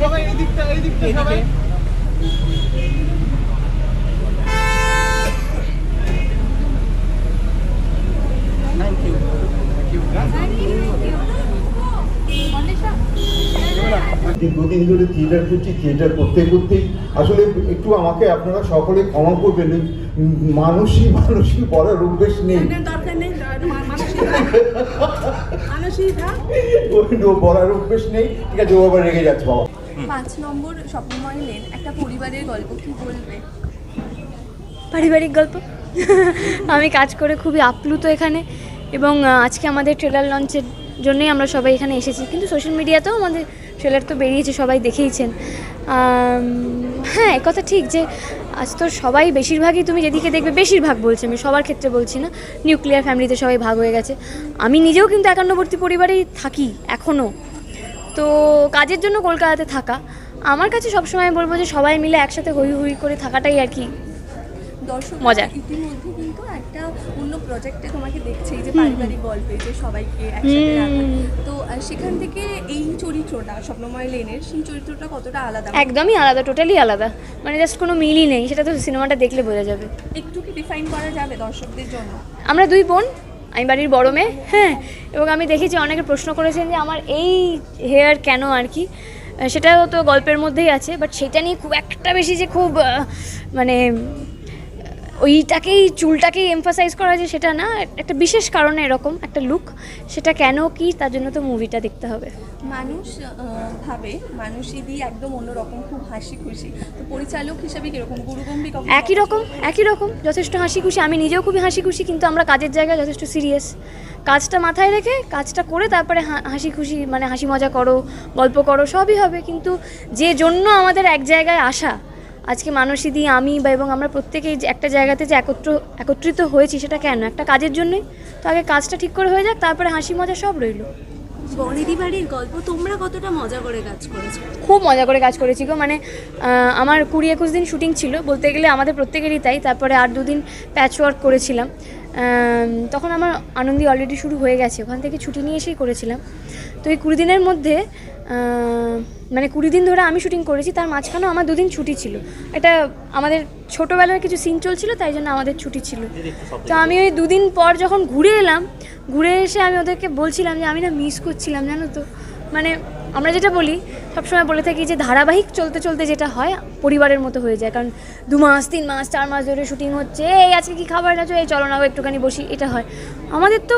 সবাই এই দিকটা এই দিকটা সবাই। দীর্ঘদিন ধরে থিয়েটার করছি থিয়েটার করতে করতে আসলে একটু আমাকে আপনারা সকলে ক্ষমা করবেন। মানুষই মানুষই বলার অভ্যেস নেই। বলার অভ্যেস নেই। ঠিক আছে ও আবার রেগে যাচ্ছে বাবা। পাঁচ নম্বর স্বপ্নময় লেন একটা পরিবারের গল্প কি বলবে? পারিবারিক গল্প? আমি কাজ করে খুবই আপ্লুত এখানে এবং আজকে আমাদের ট্রেলার লঞ্চের জন্যই আমরা সবাই এখানে এসেছি। কিন্তু সোশ্যাল মিডিয়াতেও আমাদের ট্রেলার তো বেরিয়েছে সবাই দেখেইছেন। হ্যাঁ কথা ঠিক যে আজ তো সবাই বেশিরভাগই তুমি যেদিকে দেখবে বেশিরভাগ বলছি আমি সবার ক্ষেত্রে বলছি না নিউক্লিয়ার ফ্যামিলিতে সবাই ভাগ হয়ে গেছে। আমি নিজেও কিন্তু একান্নবর্তী পরিবারেই থাকি এখনও তো কাজের জন্য কলকাতাতে থাকা। আমার কাছে সবসময় বলব যে সবাই মিলে একসাথে হই হই করে থাকাটাই আর কি দর্শক মজার। ইতিমধ্যে কিন্তু একটা অন্য প্রজেক্টে তোমাকে দেখছে এই যে পারিবারিক গল্পে যে সবাইকে একসাথে রাখা। তো সেখান থেকে এই চরিত্রটা স্বপ্নময় লেনের সেই চরিত্রটা কতটা আলাদা? একদমই আলাদা টোটালি আলাদা। মানে জাস্ট কোনো মিলই নেই সেটা তো সিনেমাটা দেখলে বোঝা যাবে। একটু কি ডিফাইন করা যাবে দর্শকদের জন্য? আমরা দুই বোন। আমি বাড়ির বড় মেয়ে হ্যাঁ এবং আমি দেখেছি অনেকে প্রশ্ন করেছেন যে আমার এই হেয়ার কেন আর কি? সেটাও তো গল্পের মধ্যেই আছে বাট সেটা নিয়ে খুব একটা বেশি যে খুব মানে ওইটাকেই চুলটাকেই এমফাসাইজ করা যে সেটা না একটা বিশেষ কারণে এরকম একটা লুক সেটা কেন কি তার জন্য তো মুভিটা দেখতে হবে। মানুষ ভাবে মানুষ ইদি একদম অন্যরকম খুব হাসি খুশি তো পরিচালক হিসেবে কীরকম? গুরুগম্ভীর একই রকম একই রকম যথেষ্ট হাসি খুশি আমি নিজেও খুবই হাসি খুশি কিন্তু আমরা কাজের জায়গায় যথেষ্ট সিরিয়াস কাজটা মাথায় রেখে কাজটা করে তারপরে হা- হাসি খুশি মানে হাসি মজা করো গল্প করো সবই হবে। কিন্তু যে জন্য আমাদের এক জায়গায় আসা আজকে মানসী দি আমি বা এবং আমরা প্রত্যেকেই যে একটা জায়গাতে যে একত্র একত্রিত হয়েছি সেটা কেন? একটা কাজের জন্যই। তো আগে কাজটা ঠিক করে হয়ে যাক তারপরে হাসি মজা সব রইল। বনেদি বাড়ির গল্প তোমরা কতটা মজা করে কাজ করেছ? খুব মজা করে কাজ করেছি গো। মানে আমার কুড়ি একুশ দিন শুটিং ছিল বলতে গেলে আমাদের প্রত্যেকেরই তাই। তারপরে আর দুদিন প্যাচ ওয়ার্ক করেছিলাম তখন আমার আনন্দি অলরেডি শুরু হয়ে গেছে। ওখান থেকে ছুটি নিয়ে এসেই করেছিলাম। তো এই কুড়ি দিনের মধ্যে মানে কুড়ি দিন ধরে আমি শুটিং করেছি, তার মাঝখানেও আমার দুদিন ছুটি ছিল। এটা আমাদের ছোটোবেলার কিছু সিন চলছিল, তাই জন্য আমাদের ছুটি ছিল। তো আমি ওই দুদিন পর যখন ঘুরে এলাম, ঘুরে এসে আমি ওদেরকে বলছিলাম যে, আমি না মিস করছিলাম, জানো তো? মানে আমরা যেটা বলি, সবসময় বলে থাকি যে, ধারাবাহিক চলতে চলতে যেটা হয়, পরিবারের মতো হয়ে যায়। কারণ দু মাস, তিন মাস, চার মাস ধরে শুটিং হচ্ছে, এই আজকে কি খাবার আছো এই চলো না একটুখানি বসি। এটা হয়। আমাদের তো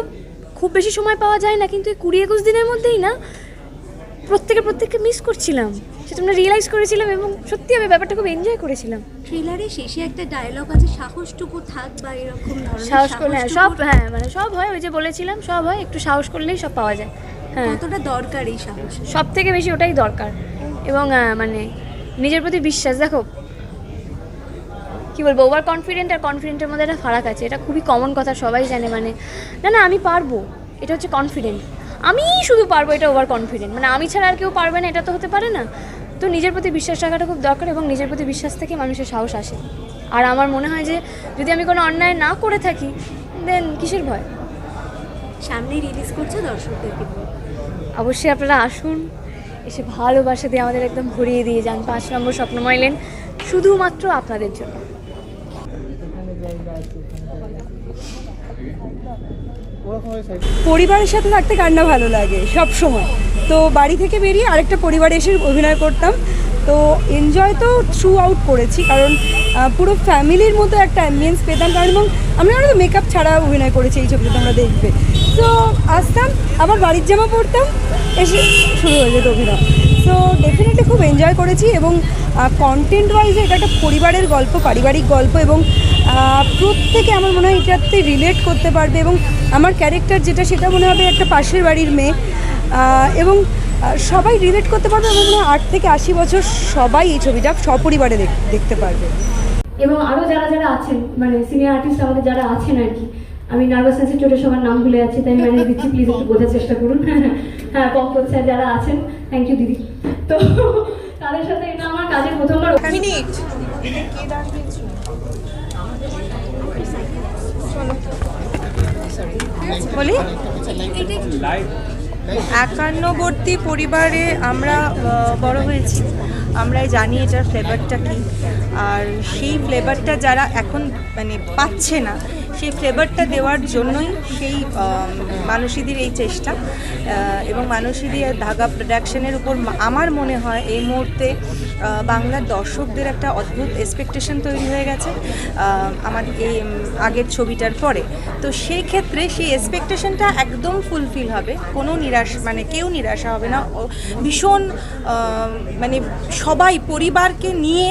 খুব বেশি সময় পাওয়া যায় না, কিন্তু এই কুড়ি একুশ দিনের মধ্যেই না প্রত্যেকে প্রত্যেককে মিস করছিলাম। সেটা আমরা রিয়েলাইজ করেছিলাম এবং সত্যি আমি ব্যাপারটা খুব এনজয় করেছিলাম। ট্রেলারে শেষে একটা ডায়লগ আছে সাহসটুকু থাক বা এরকম ধরনের সাহস করলে হ্যাঁ, সব হ্যাঁ মানে সব হয় ওই যে বলেছিলাম সব হয় একটু সাহস করলেই সব পাওয়া যায়। হ্যাঁ। কতটা দরকার এই সাহস? সব থেকে বেশি ওটাই দরকার। এবং মানে নিজের প্রতি বিশ্বাস দেখো কি বলব ওভার কনফিডেন্ট আর কনফিডেন্টের মধ্যে একটা ফারাক আছে। এটা খুবই কমন কথা সবাই জানে মানে না না আমি পারব। এটা হচ্ছে কনফিডেন্ট আমি শুধু পারব এটা ওভার কনফিডেন্ট মানে আমি ছাড়া আর কেউ পারবে না এটা তো হতে পারে না। তো নিজের প্রতি বিশ্বাস রাখাটা খুব দরকার এবং নিজের প্রতি বিশ্বাস থেকে মানুষের সাহস আসে। আর আমার মনে হয় যে যদি আমি কোনো অন্যায় না করে থাকি দেন কিসের ভয়? সামনেই রিলিজ করছ দর্শকদেরকে। অবশ্যই আপনারা আসুন এসে ভালোবাসা দিয়ে আমাদের একদম ভরিয়ে দিয়ে যান। পাঁচ নম্বর স্বপ্নময় লেন শুধুমাত্র আপনাদের জন্য। পরিবারের সাথে থাকতে কার না ভালো লাগে? সব সময়। তো বাড়ি থেকে বেরিয়ে আরেকটা পরিবারে এসে অভিনয় করতাম। তো এনজয় তো থ্রু আউট করেছি, কারণ পুরো ফ্যামিলির মতো একটা অ্যাম্বিয়েন্স পেতাম। কারণ এবং আমরা তো মেকআপ ছাড়া অভিনয় করেছি এই ছবিতে, তোমরা দেখবে। তো আসতাম, আবার বাড়ির জামা পরতাম, এসে শুরু হয়ে যেত অভিনয়। তো ডেফিনেটলি খুব এনজয় করেছি এবং কন্টেন্ট ওয়াইজে এটা একটা পরিবারের গল্প, পারিবারিক গল্প এবং প্রত্যেকে আমার মনে হয় এটাতে রিলেট করতে পারবে এবং আমার ক্যারেক্টার যেটা সেটা মনে হবে একটা পাশের বাড়ির মেয়ে। এবং সবাই রিলেট করতে পারবে আমার মনে হয় আট থেকে আশি বছর সবাই এই ছবিটা সপরিবারে দেখতে পারবে। এবং আরও যারা যারা আছেন মানে সিনিয়র আর্টিস্ট আমাদের যারা আছেন আর কি আমি নার্ভাস ইনস্টিটিউটে সবার নাম ভুলে যাচ্ছি তাই ম্যানেজ দিচ্ছি প্লিজ একটু বোঝার চেষ্টা করুন। হ্যাঁ পঙ্কজ স্যার যারা আছেন থ্যাংক ইউ দিদি। তো তাদের সাথে এটা আমার কাজের প্রথমবার। বলি? একান্নবর্তী পরিবারে আমরা বড় হয়েছি। আমরাই জানি এটার ফ্লেভারটা কী। আর সেই ফ্লেভারটা যারা এখন মানে পাচ্ছে না সেই ফ্লেভারটা দেওয়ার জন্যই সেই মানসীদের এই চেষ্টা। এবং মানসীদি ধাগা প্রোডাকশনের উপর আমার মনে হয় এই মুহূর্তে বাংলার দর্শকদের একটা অদ্ভুত এক্সপেকটেশন তৈরি হয়ে গেছে আমার এই আগের ছবিটার পরে। তো সেই ক্ষেত্রে সেই এক্সপেকটেশনটা একদম ফুলফিল হবে। কোনো নিরাশ মানে কেউ নিরাশা হবে না। ভীষণ মানে সবাই, পরিবারকে নিয়ে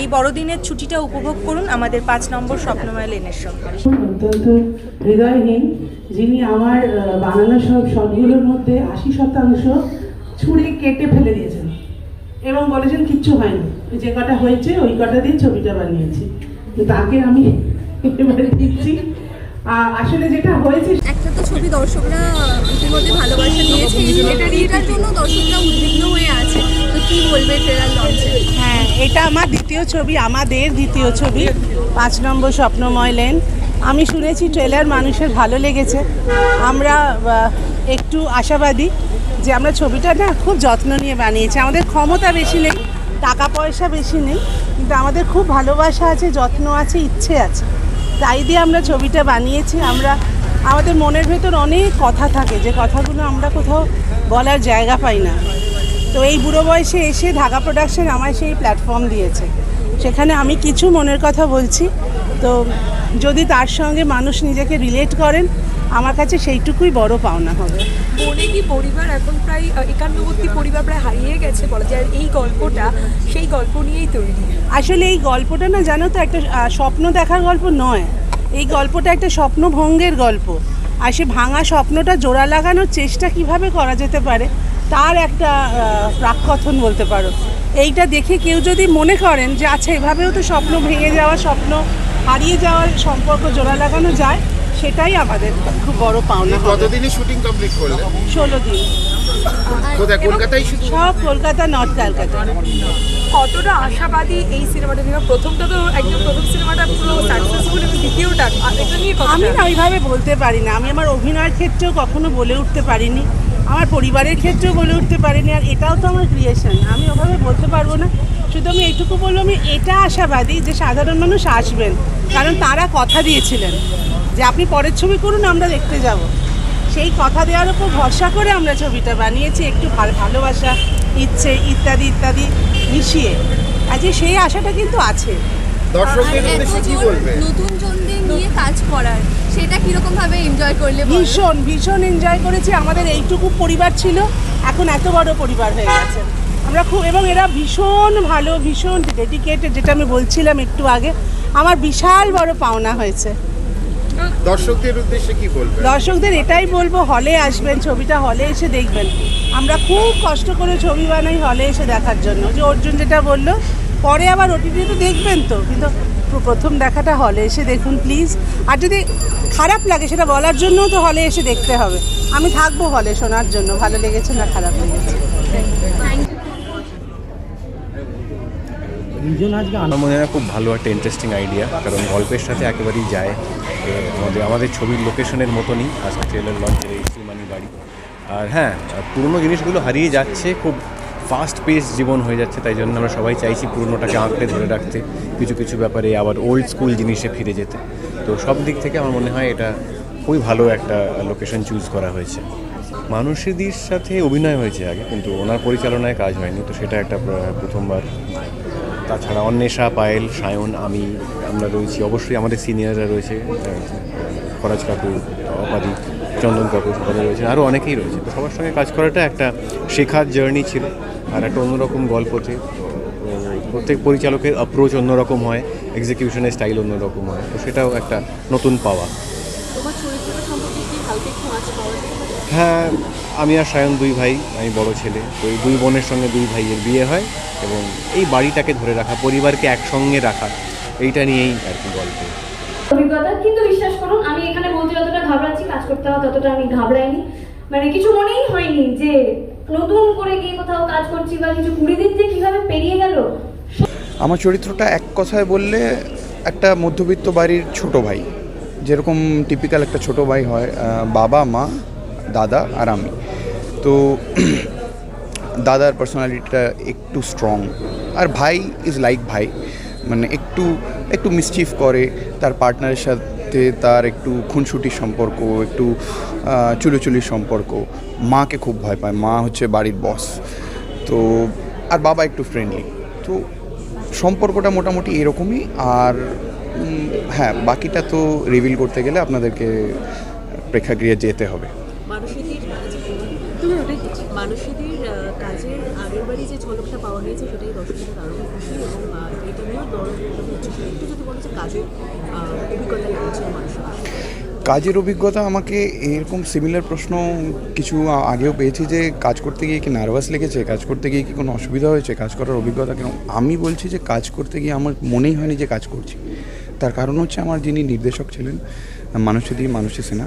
এই বড়দিনের ছুটিটা উপভোগ করুন আমাদের পাঁচ নম্বর স্বপ্নময় লেনের সঙ্গে। অত্যন্ত হৃদয়হীন যিনি আমার বানানো সব শটগুলোর মধ্যে আশি শতাংশ ছুঁড়ে কেটে ফেলে দিয়েছেন এবং বলেছেন কিচ্ছু হয়নি। যে কটা হয়েছে ওই কটা দিয়ে ছবিটা বানিয়েছি। তো তাকে আমি এবারে দিচ্ছি। আসলে যেটা হয়েছে একটা তো ছবি দর্শকরা ইতিমধ্যে ভালোবাসা দিয়েছে এটা এটার জন্য দর্শকরা উদ্বিগ্ন হয়ে আছে। তো কি বলবে ট্রেলার লঞ্চে? হ্যাঁ এটা আমার দ্বিতীয় ছবি আমাদের দ্বিতীয় ছবি। পাঁচ নম্বর স্বপ্নময় লেন। আমি শুনেছি ট্রেলার মানুষের ভালো লেগেছে। আমরা একটু আশাবাদী যে আমরা ছবিটা না খুব যত্ন নিয়ে বানিয়েছি। আমাদের ক্ষমতা বেশি নেই, টাকা পয়সা বেশি নেই, কিন্তু আমাদের খুব ভালোবাসা আছে, যত্ন আছে, ইচ্ছে আছে। তাই দিয়ে আমরা ছবিটা বানিয়েছি। আমরা, আমাদের মনের ভেতর অনেক কথা থাকে, যে কথাগুলো আমরা কোথাও বলার জায়গা পাই না। তো এই বুড়ো বয়সে এসে ঢাকা প্রোডাকশন আমায় সেই প্ল্যাটফর্ম দিয়েছে। সেখানে আমি কিছু মনের কথা বলছি। তো যদি তার সঙ্গে মানুষ নিজেকে রিলেট করেন আমার কাছে সেইটুকুই বড় পাওনা হবে। বনে কি পরিবার এখন প্রায় একান্নবর্তী পরিবার প্রায় হারিয়ে গেছে বলা যায় এই গল্পটা সেই গল্প নিয়েই তৈরি? আসলে এই গল্পটা না জানো তো একটা স্বপ্ন দেখার গল্প নয়। এই গল্পটা একটা স্বপ্নভঙ্গের গল্প। আর সে ভাঙা স্বপ্নটা জোড়া লাগানোর চেষ্টা কীভাবে করা যেতে পারে তার একটা আহ, প্রাককথন বলতে পারো। এইটা দেখে কেউ যদি মনে করেন যে আচ্ছা এভাবেও তো স্বপ্ন ভেঙে যাওয়া স্বপ্ন হারিয়ে যাওয়ার সম্পর্ক জোড়া লাগানো যায় সেটাই আমাদের খুব বড় পাওনা হবে। কতদিনই শুটিং কমপ্লিট করলেন? ষোলো দিন। কোথায় কলকাতায় সব কলকাতা নর্থ ক্যালকাটা কতটা আশাবাদী এই সিনেমাটা নিয়ে? প্রথমটা তো একদম প্রথম সিনেমাটা পুরো সাকসেসফুল এবং দ্বিতীয়টা এটা নিয়ে আমি না ওইভাবে বলতে পারি না। আমি আমার অভিনয়ের ক্ষেত্রেও কখনো বলে উঠতে পারিনি। আমার পরিবারের ক্ষেত্রেও বলে উঠতে পারিনি, আর এটাও তো আমার ক্রিয়েশন আমি ওভাবে বলতে পারব না। শুধু আমি এইটুকু বলব আমি এটা আশাবাদী যে সাধারণ মানুষ আসবেন, কারণ তারা কথা দিয়েছিলেন যে আপনি পরের ছবি করুন, আমরা দেখতে যাব। সেই কথা দেওয়ার উপর ভরসা করে আমরা ছবিটা বানিয়েছি, একটু ভালো ভালোবাসা, ইচ্ছে, ইত্যাদি ইত্যাদি মিশিয়ে। আজকে সেই আশাটা কিন্তু আছে। দর্শকদের উদ্দেশ্যে কি বলবে? নতুন জনদের নিয়ে কাজ করার সেটা কীরকম ভাবে এনজয় করলে ভীষণ ভীষণ এনজয় করেছি। আমাদের এইটুকু পরিবার ছিল এখন এত বড় পরিবার হয়ে গেছে। আমরা খুব এবং এরা ভীষণ ভালো ভীষণ ডেডিকেটেড যেটা আমি বলছিলাম একটু আগে। আমার বিশাল বড় পাওনা হয়েছে। দর্শকদের উদ্দেশ্যে কি বলবে? দর্শকদের এটাই বলব হলে আসবেন ছবিটা হলে এসে দেখবেন। আমরা খুব কষ্ট করে ছবি বানাই হলে এসে দেখার জন্য। যে অর্জুন যেটা বলল পরে আবার ওটিটি তো দেখবেন তো। কিন্তু প্রথম দেখাটা হলে এসে দেখুন প্লিজ আর যদি খারাপ লাগে সেটা বলার জন্যও তো হলে এসে দেখতে হবে। আমি থাকব হলে শোনার জন্য। ভালো লেগেছে না খারাপ লেগেছে? আমার মনে হয় খুব ভালো একটা ইন্টারেস্টিং আইডিয়া কারণ গল্পের সাথে একেবারেই যায়। আমাদের আমাদের ছবির লোকেশনের মতনই। আজকে ট্রেলার লঞ্চের এই শ্রীমানি বাড়ি। আর হ্যাঁ পুরনো জিনিসগুলো হারিয়ে যাচ্ছে খুব ফাস্ট পেস জীবন হয়ে যাচ্ছে, তাই জন্য আমরা সবাই চাইছি পুরনোটাকে আঁকড়ে ধরে রাখতে, কিছু কিছু ব্যাপারে আবার ওল্ড স্কুল জিনিসে ফিরে যেতে। তো সব দিক থেকে আমার মনে হয় এটা খুবই ভালো একটা লোকেশন চুজ করা হয়েছে। মানুষীদির সাথে অভিনয় হয়েছে আগে, কিন্তু ওনার পরিচালনায় কাজ হয়নি, তো সেটা একটা প্রথমবার। তাছাড়া অন্বেষা, পায়েল, সায়ন, আমি, আমরা রয়েছি, অবশ্যই আমাদের সিনিয়ররা রয়েছে, ফরাজ কাকু অপাদি চন্দন কাকু সবাই রয়েছে, আরও অনেকেই রয়েছে। তো সবার সঙ্গে কাজ করাটা একটা শেখার জার্নি ছিল। আর একটা অন্যরকম গল্পতে প্রত্যেক পরিচালকের অ্যাপ্রোচ অন্যরকম হয় এক্সিকিউশনের স্টাইল অন্যরকম হয় তো সেটাও একটা নতুন পাওয়া। হ্যাঁ আমি আর সায়ন দুই ভাই আমি বড় ছেলে তো এই দুই বোনের সঙ্গে দুই ভাইয়ের বিয়ে হয় এবং এই বাড়িটাকে ধরে রাখা পরিবারকে একসঙ্গে রাখা এইটা নিয়েই আর কি গল্প। অভিজ্ঞতা কিন্তু বিশ্বাস করুন আমি এখানে বলতে যতটা ঘাবড়াচ্ছি কাজ করতে হবে ততটা আমি ঘাবড়াইনি। মানে কিছু মনেই হয়নি যে নতুন করে গিয়ে কোথাও কাজ করছি বা কিছু কুড়ি দিন যে কীভাবে পেরিয়ে গেল, আমার চরিত্রটা এক কথায় বললে একটা মধ্যবিত্ত বাড়ির ছোট ভাই। যেরকম টিপিক্যাল একটা ছোট ভাই হয় বাবা, মা, দাদা আর আমি। তো দাদার পার্সোনালিটিটা একটু স্ট্রং আর ভাই ইজ লাইক ভাই। মানে একটু একটু মিসচিফ করে, তার পার্টনারের সাথে তার একটু খুনসুটির সম্পর্ক, একটু চুলোচুলির সম্পর্ক, মাকে খুব ভয় পায়। মা হচ্ছে বাড়ির বস তো, আর বাবা একটু ফ্রেন্ডলি তো, সম্পর্কটা মোটামুটি এরকমই। আর হ্যাঁ বাকিটা তো রিভিল করতে গেলে আপনাদেরকে প্রেক্ষাগৃহে যেতে হবে। কাজের আগের বাড়ি যে ঝলকটা পাওয়া গিয়েছে, সেটাই খুশি এবং কাজের অভিজ্ঞতা আমাকে এরকম সিমিলার প্রশ্ন কিছু আগেও পেয়েছি যে কাজ করতে গিয়ে কি নার্ভাস লেগেছে? কাজ করতে গিয়ে কি কোনো অসুবিধা হয়েছে? কাজ করার অভিজ্ঞতা কেন আমি বলছি যে কাজ করতে গিয়ে আমার মনেই হয়নি যে কাজ করছি। তার কারণ হচ্ছে আমার যিনি নির্দেশক ছিলেন, মানুষে দিয়ে মানুষে সেনা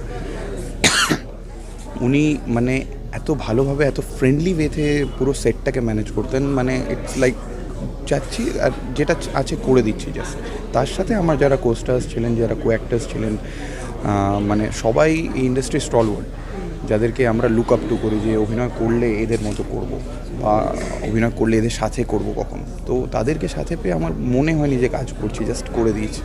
উনি মানে এত ভালোভাবে, এত ফ্রেন্ডলি ওয়েতে পুরো সেটটাকে ম্যানেজ করতেন। মানে ইটস লাইক যাচ্ছি আর যেটা আছে করে দিচ্ছি জাস্ট তার সাথে আমার যারা কোস্টার্স ছিলেন, যারা কো অ্যাক্টার্স ছিলেন মানে সবাই এই ইন্ডাস্ট্রি স্টলওয়ার্ড যাদেরকে আমরা লুক আপ টু করি যে অভিনয় করলে এদের মতো করব বা অভিনয় করলে এদের সাথে করব কখন। তো তাদেরকে সাথে পেয়ে আমার মনে হয়নি যে কাজ করছি জাস্ট করে দিয়েছি।